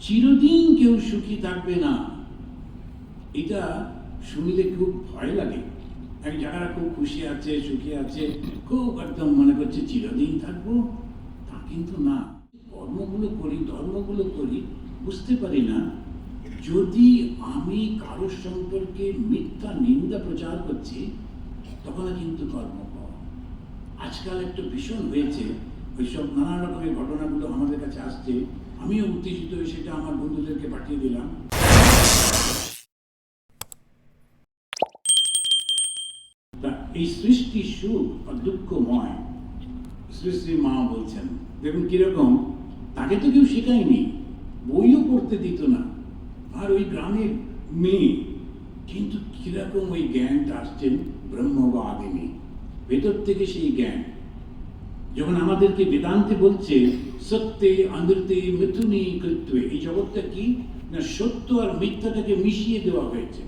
চিরদিন কেউ সুখী থাকবে না। এটা শুনলে খুব ভয় লাগে। যারা খুব খুশি আছে, সুখী আছে, খুব একদম মনে করছে চিরদিন থাকব। তা কিন্তু না। কর্মগুলো করি, ধর্মগুলো করি, বুঝতে পারি না। যদি আমি কারোর সম্পর্কে মিথ্যা নিন্দা প্রচার করছি, তখন কিন্তু কর্ম আজকাল একটা ভীষণ হয়েছে। ওইসব নানা রকমের ঘটনাগুলো আমাদের কাছে আসছে। আমিও উত্তেজিত হয়ে সেটা আমার বন্ধুদেরকে পাঠিয়ে দিলাম। এই সৃষ্টি সুখ আর দুঃখময় শ্রী মা বলছেন, দেখুন কীরকম, তাকে তো কেউ শেখায়নি, বইও পড়তে দিত না, আর ওই গ্রামের মেয়ে, কিন্তু কীরকম ওই জ্ঞানটা আসছেন ব্রহ্ম বা আদিনী ভেতর থেকে সেই জ্ঞান। যখন আমাদেরকে বেদান্তে বলছে, সত্যে অনৃতে মিথুনি, কৃত্বে, এই জগৎটা কি? না সত্য আর মিথ্যাটাকে মিশিয়ে দেওয়া হয়েছে,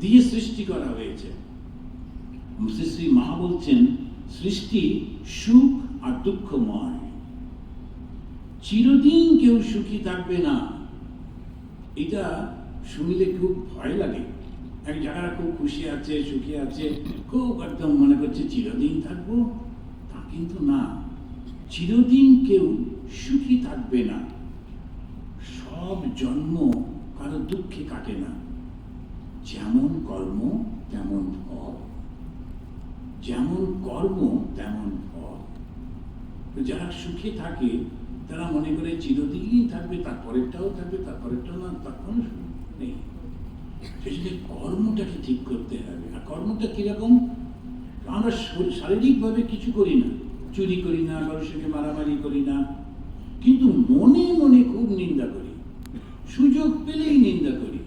দিয়ে সৃষ্টি করা হয়েছে। শ্রী শ্রী মা বলছেন, সৃষ্টি সুখ আর দুঃখময় চিরদিন কেউ সুখী থাকবে না। এটা শুনলে খুব ভয় লাগে। এক যারা খুব খুশি আছে, সুখী আছে, খুব একদম মনে করছে, চিরদিন থাকব। কিন্তু না, চিরদিন কেউ সুখী থাকবে না। সব জন্ম কারও দুঃখে কাটে না। যেমন কর্ম, তেমন ফল। যেমন কর্ম, তেমন ফল। যারা সুখে থাকে, তারা মনে করে চিরদিনই থাকবে, তারপরেরটাও থাকবে, তারপরেরটাও না সুখ নেই। সেজন্য কর্মটাকে ঠিক করতে হবে। আর কর্মটা কীরকম? আমরা শরী- শারীরিকভাবে কিছু করি না। চুরি করি না সঙ্গে মারামারি করি না। কিন্তু মনে মনে খুব নিন্দা করি। সুযোগ পেলেই নিন্দা করি।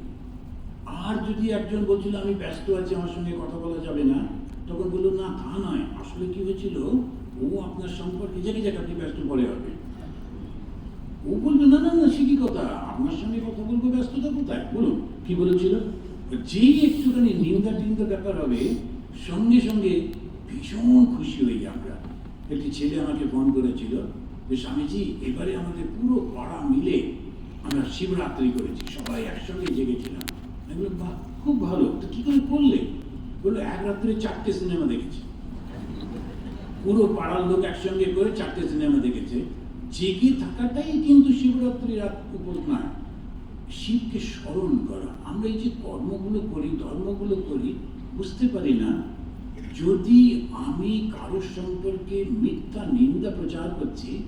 আর যদি একজন বলছিল, আমি ব্যস্ত আছি, আমার সঙ্গে কথা বলা যাবে না, তখন বলল, না, তা নয়। আসলে কি হয়েছিল? ও আপনার সম্পর্কে যাকে যাকে আপনি ব্যস্ত পরে হবে? ও বলবে না না না, সে কি কথা? আপনার সঙ্গে কথা বলব, ব্যস্ততা কোথায়? বলুন। কি বলেছিল? যেই একটুখানি নিন্দা টিন্দা ব্যাপার হবে, সঙ্গে সঙ্গে ভীষণ খুশি হই আমরা। একটি ছেলে আমাকে ফোন করেছিল যে, স্বামীজি, এবারে আমাদের পুরো পাড়া মিলে আমরা শিবরাত্রি করেছি, সবাই একসঙ্গে জেগেছিলাম। বাহ, খুব ভালো। তো কি করে করলে? বলল, এক রাত্রে চারটে সিনেমা দেখেছি। পুরো পাড়ার লোক একসঙ্গে করে চারটে সিনেমা দেখেছে। জেগে থাকাটাই কিন্তু শিবরাত্রি রাত উপর নয় শিবকে স্মরণ করা। আমরা এই যে কর্মগুলো করি, ধর্মগুলো করি, বুঝতে পারি না যদি আমি কারোর সম্পর্কে মিথ্যা, নিন্দা প্রচার করছি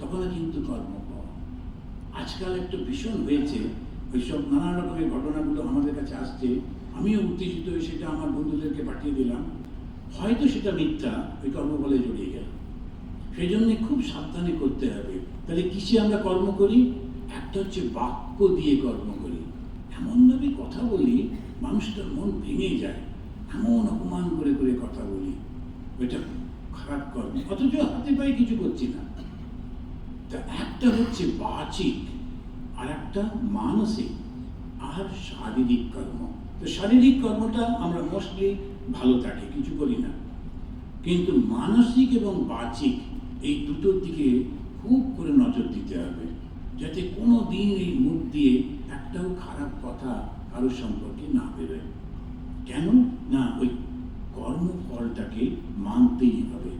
তখন কিন্তু কর্ম আজকাল একটা ভীষণ হয়েছে, ওইসব নানা রকমের ঘটনাগুলো আমাদের কাছে আসছে। আমিও উত্তেজিত হয়ে সেটা আমার বন্ধুদেরকে পাঠিয়ে দিলাম। হয়তো সেটা মিথ্যা, ওই কর্মবলে জড়িয়ে গেল। সেই জন্য খুব সাবধানে করতে হবে। তাহলে কিসে আমরা কর্ম করি? একটা হচ্ছে বাক্য দিয়ে কর্ম করি। এমনভাবে কথা বলি, মানুষটার মন ভেঙে যায়। এমন অপমান করে করে কথা বলি। এটা খারাপ কর্ম। অথচ হাতে পায়ে কিছু করছি না। তা একটা হচ্ছে বাচিক আর একটা মানসিক, আর শারীরিক কর্ম। তো শারীরিক কর্মটা আমরা মোস্টলি ভালো থাকি কিছু করি না। কিন্তু মানসিক এবং বাচিক এই দুটোর দিকে খুব করে নজর দিতে হবে, যাতে কোনো দিন এই মুখ দিয়ে একটাও খারাপ কথা কারোর সম্পর্কে না বেরোয়। কেন? না ওই কর্মফলটাকে মানতেই হবে।